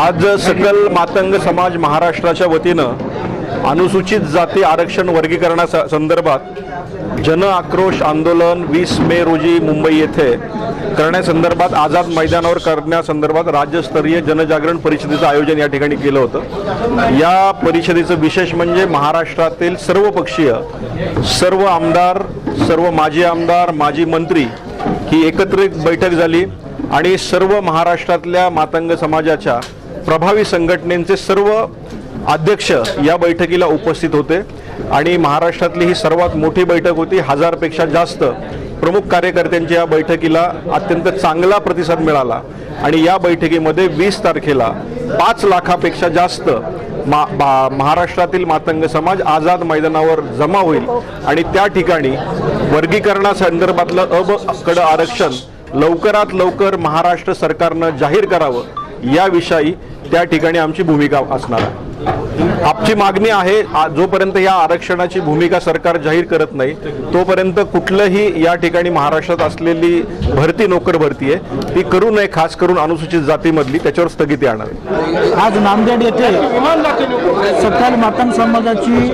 आज सकल मातंग समाज महाराष्ट्राच्या वतीनं अनुसूचित जाती आरक्षण वर्गीकरणा स- संदर्भात जन आक्रोश आंदोलन वीस मे रोजी मुंबई येथे करण्यासंदर्भात आझाद मैदानावर करण्यासंदर्भात राज्यस्तरीय जनजागरण परिषदेचं आयोजन या ठिकाणी केलं होतं. या परिषदेचं विशेष म्हणजे महाराष्ट्रातील सर्व पक्षीय सर्व आमदार सर्व माजी आमदार माजी मंत्री ही एकत्रित बैठक झाली आणि सर्व महाराष्ट्रातल्या मातंग समाजाच्या प्रभावी संघटनेचे सर्व अध्यक्ष या बैठकीला उपस्थित होते. आणि महाराष्ट्रातली ही सर्वात मोठी बैठक होती. हजारपेक्षा जास्त प्रमुख कार्यकर्त्यांच्या या बैठकीला अत्यंत चांगला प्रतिसाद मिळाला. आणि या बैठकीमध्ये वीस तारखेला पाच लाखापेक्षा जास्त मा महाराष्ट्रातील मातंग समाज आझाद मैदानावर जमा होईल. आणि त्या ठिकाणी वर्गीकरणासंदर्भातलं अब कड आरक्षण लवकरात लवकर महाराष्ट्र सरकारनं जाहीर करावं. याविषयी त्या ठिकाणी आमची भूमिका असणार आहे. आपची मागणी आहे जोपर्यंत या आरक्षणाची भूमिका सरकार जाहीर करत नाही तोपर्यंत कुठलंही या ठिकाणी महाराष्ट्रात असलेली भरती नोकर भरती आहे ती करू नये खास करून अनुसूचित जातीमधली त्याच्यावर स्थगिती आणावी आज नांदेड येथे सकाल मातंग समाजाची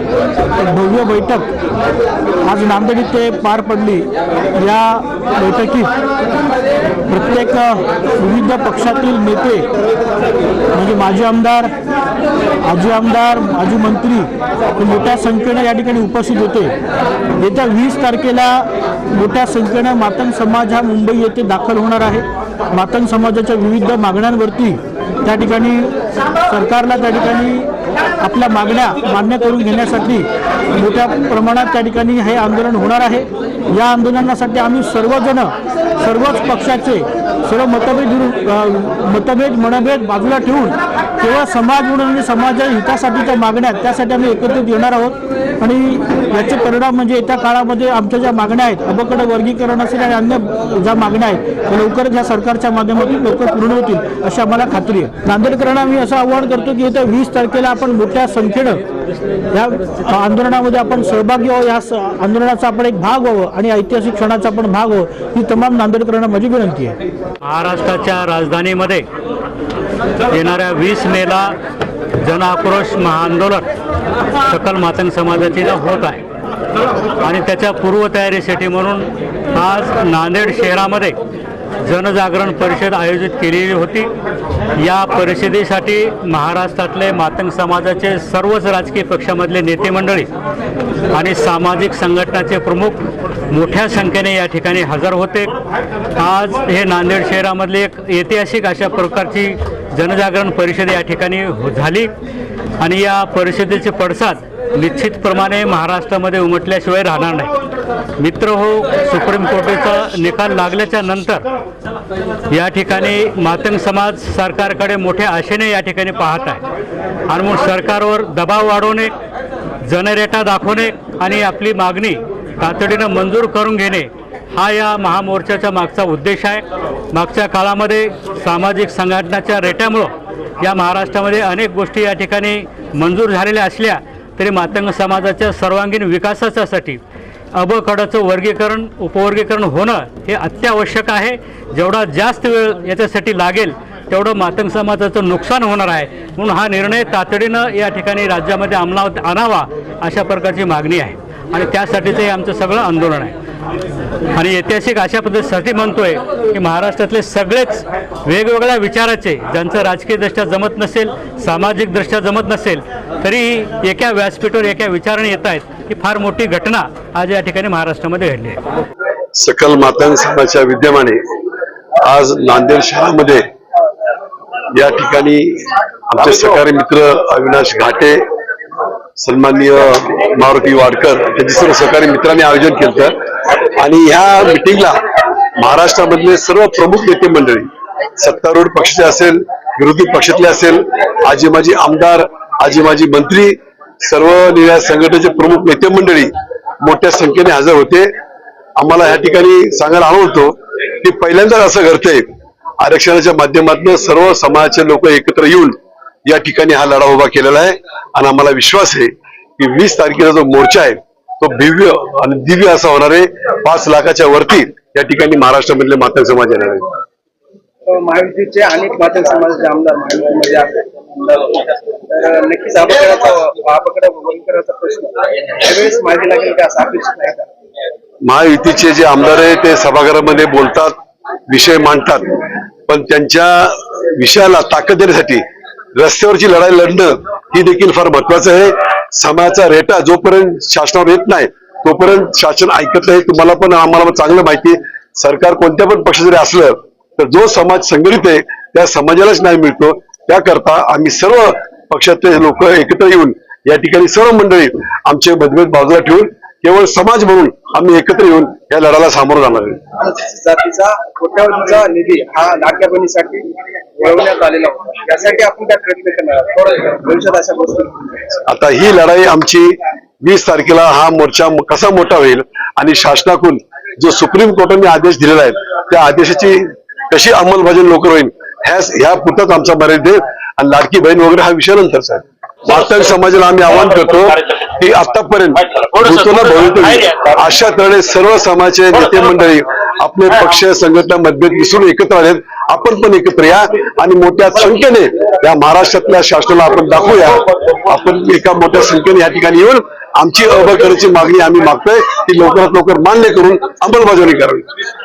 भव्य बैठक आज नांदेड इथे पार पडली. या बैठकीत प्रत्येक विविध पक्षातील नेते म्हणजे माजी आमदार आजी आमदार माजी मंत्री मोठ्या संख्येनं या ठिकाणी उपस्थित होते. येत्या वीस तारखेला मोठ्या संख्येनं मातंग समाज हा मुंबई येथे दाखल होणार आहे. मातंग समाजाच्या विविध मागण्यांवरती त्या ठिकाणी सरकारला त्या ठिकाणी आपल्या मागण्या मान्य करून घेण्यासाठी मोठ्या प्रमाणात त्या ठिकाणी हे आंदोलन होणार आहे. या आंदोलनासाठी आम्ही सर्वजण सर्वच पक्षाचे सर्व मतभेद मतभेद मनभेद बाजूला ठेवून तेव्हा समाज म्हणून आणि समाजाच्या हितासाठीच्या मागण्या आहेत त्यासाठी आम्ही एकत्रित येणार आहोत. आणि याचे परिणाम म्हणजे येत्या काळामध्ये आमच्या ज्या मागण्या आहेत अबकड वर्गीकरण असेल आणि अन्य ज्या मागण्या आहेत त्या लवकरच या सरकारच्या माध्यमातून लवकर पूर्ण होतील अशी आम्हाला खात्री आहे. नांदेडकरांना मी असं आवाहन करतो की येत्या वीस तारखेला आपण मोठ्या संख्येनं या आंदोलनामध्ये आपण सहभागी व्हावं या स- आंदोलनाचा आपण एक भाग व्हावं आणि ऐतिहासिक क्षणाचा आपण भाग व्हावं ही तमाम नांदेडकरांना माझी विनंती आहे. महाराष्ट्राच्या राजधानीमध्ये येणाऱ्या वीस मेला जन आक्रोश महाआंदोलन सकल मातंग समाजाचे होत आहे. आणि त्याच्या पूर्वतयारीसाठी म्हणून आज नांदेड शहरामध्ये जनजागरण परिषद आयोजित केलेली होती. या परिषदेसाठी महाराष्ट्रातले मातंग समाजाचे सर्वच राजकीय पक्षामधले नेते मंडळी आणि सामाजिक संघटनाचे प्रमुख मोठ्या संख्येने या ठिकाणी हजर होते. आज हे नांदेड शहरामधली एक ऐतिहासिक अशा प्रकारची जनजागरण परिषद या ठिकाणी झाली. आणि या परिषदेचे पडसाद निश्चितप्रमाणे महाराष्ट्रामध्ये उमटल्याशिवाय राहणार नाही. मित्र हो सुप्रीम कोर्टाचा निकाल लागल्याच्या नंतर या ठिकाणी मातंग समाज सरकारकडे मोठ्या आशेने या ठिकाणी पाहत आहे. आणि मग सरकारवर दबाव वाढवणे जनरेटा दाखवणे आणि आपली मागणी तातडीनं मंजूर करून घेणे हा या महामोर्चाचा मागचा उद्देश आहे. मागच्या काळामध्ये सामाजिक संघटनाच्या रेट्यामुळं या महाराष्ट्रामध्ये अनेक गोष्टी या ठिकाणी मंजूर झालेल्या असल्या तरी मातंग समाजाच्या सर्वांगीण विकासाच्यासाठी अबकडाचं वर्गीकरण उपवर्गीकरण होणं हे अत्यावश्यक आहे. जेवढा जास्त वेळ याच्यासाठी लागेल तेवढं मातंग समाजाचं नुकसान होणार आहे. म्हणून हा निर्णय तातडीनं या ठिकाणी राज्यामध्ये अंमलात आणावा अशा प्रकारची मागणी आहे. आणि त्यासाठीचं हे आमचं सगळं आंदोलन आहे. आणि ऐतिहासिक अशा पद्धतीसाठी म्हणतोय की महाराष्ट्रातले सगळेच वेगवेगळ्या विचाराचे ज्यांचं राजकीयदृष्ट्या जमत नसेल सामाजिकदृष्ट्या जमत नसेल तरीही एका व्यासपीठावर एका विचाराने येत आहेत ही फार मोठी घटना आज या ठिकाणी महाराष्ट्रामध्ये घडली आहे. सकल मातांग समाजाच्या विद्यमाने आज नांदेड शहरामध्ये या ठिकाणी आमचे सहकारी मित्र अविनाश घाटे सन्माननीय मारुती वाडकर त्यांचे सर्व सहकारी मित्रांनी आयोजन केलं आणि ह्या मिटिंगला महाराष्ट्रामधले सर्व प्रमुख नेते मंडळी सत्तारूढ पक्षाचे असेल विरोधी पक्षातले असेल आजी माजी आमदार आजी माजी मंत्री सर्व निर्णय संघटनेचे प्रमुख नेते मंडळी मोठ्या संख्येने हजर होते. आम्हाला ह्या ठिकाणी सांगायला आवडतो की पहिल्यांदाच असं घडतंय. आरक्षणाच्या माध्यमातून सर्व समाजाचे लोक एकत्र येऊन या ठिकाणी हा लढा उभा केलेला आहे. आणि आम्हाला विश्वास आहे की वीस तारखेला जो मोर्चा आहे तो भव्य आणि दिव्य असा होणार पाच लाखाच्या वरती या ठिकाणी महाराष्ट्रामधले मातंग समाज येणार आहे महायुतीचे अनेक मातंग समाजाचे आमदार महायुतीमध्ये आहेत. तर नक्कीच वगैरेचा प्रश्न. त्यावेळेस माहिती लागेल का असं अपेक्षित का? महायुतीचे जे आमदार आहे ते सभागृहामध्ये बोलतात विषय मांडतात. पण त्यांच्या विषयाला ताकद देण्यासाठी रस्त्यावरची लढाई लढणं ही देखील फार महत्वाचं आहे. समाजाचा रेटा जोपर्यंत शासनावर येत नाही तोपर्यंत शासन ऐकत नाही. तुम्हाला पण आम्हाला चांगलं माहिती आहे. सरकार कोणत्या पण पक्ष जरी असलं तर जो समाज संघटित आहे त्या समाजालाच न्याय मिळतो. त्याकरता आम्ही सर्व पक्षातले लोक एकत्र येऊन या ठिकाणी सर्व मंडळी आमचे मतभेद बाजूला ठेवून केवळ समाज म्हणून आम्ही एकत्र येऊन या लढ्याला सामोरं जाणार आहे. जातीचा कोट्यावधीचा निधी हा नाट्यपणीसाठी मिळवण्यात आलेला होता. त्यासाठी आपण काय प्रयत्न करणार भविष्यात अशा गोष्टी आता ही लढाई आमची वीस तारखेला हा मोर्चा कसा मोठा होईल आणि शासनाकडून जो सुप्रीम कोर्टाने आदेश दिलेला आहे त्या आदेशाची कशी अंमलबजावणी लवकर होईल ह्या ह्या पुरताच आमचा मर्यादित आणि लाडकी बहीण वगैरे हा विषय नंतर साहेब. वास्तविक समाजाला आम्ही आवाहन करतो की आतापर्यंत अशा तऱ्हे सर्व समाजाचे नेते मंडळी आपले पक्ष संघटना मतभेद विसरून एकत्र आलेत. आपण पण एकत्र या आणि मोठ्या संख्येने या महाराष्ट्रातल्या शासनाला आपण दाखवूया. आपण एका मोठ्या संख्येने या ठिकाणी येऊन आमची अभय करण्याची मागणी आम्ही मागतोय. ती लवकरात लवकर मान्य करून अंमलबजावणी करावी.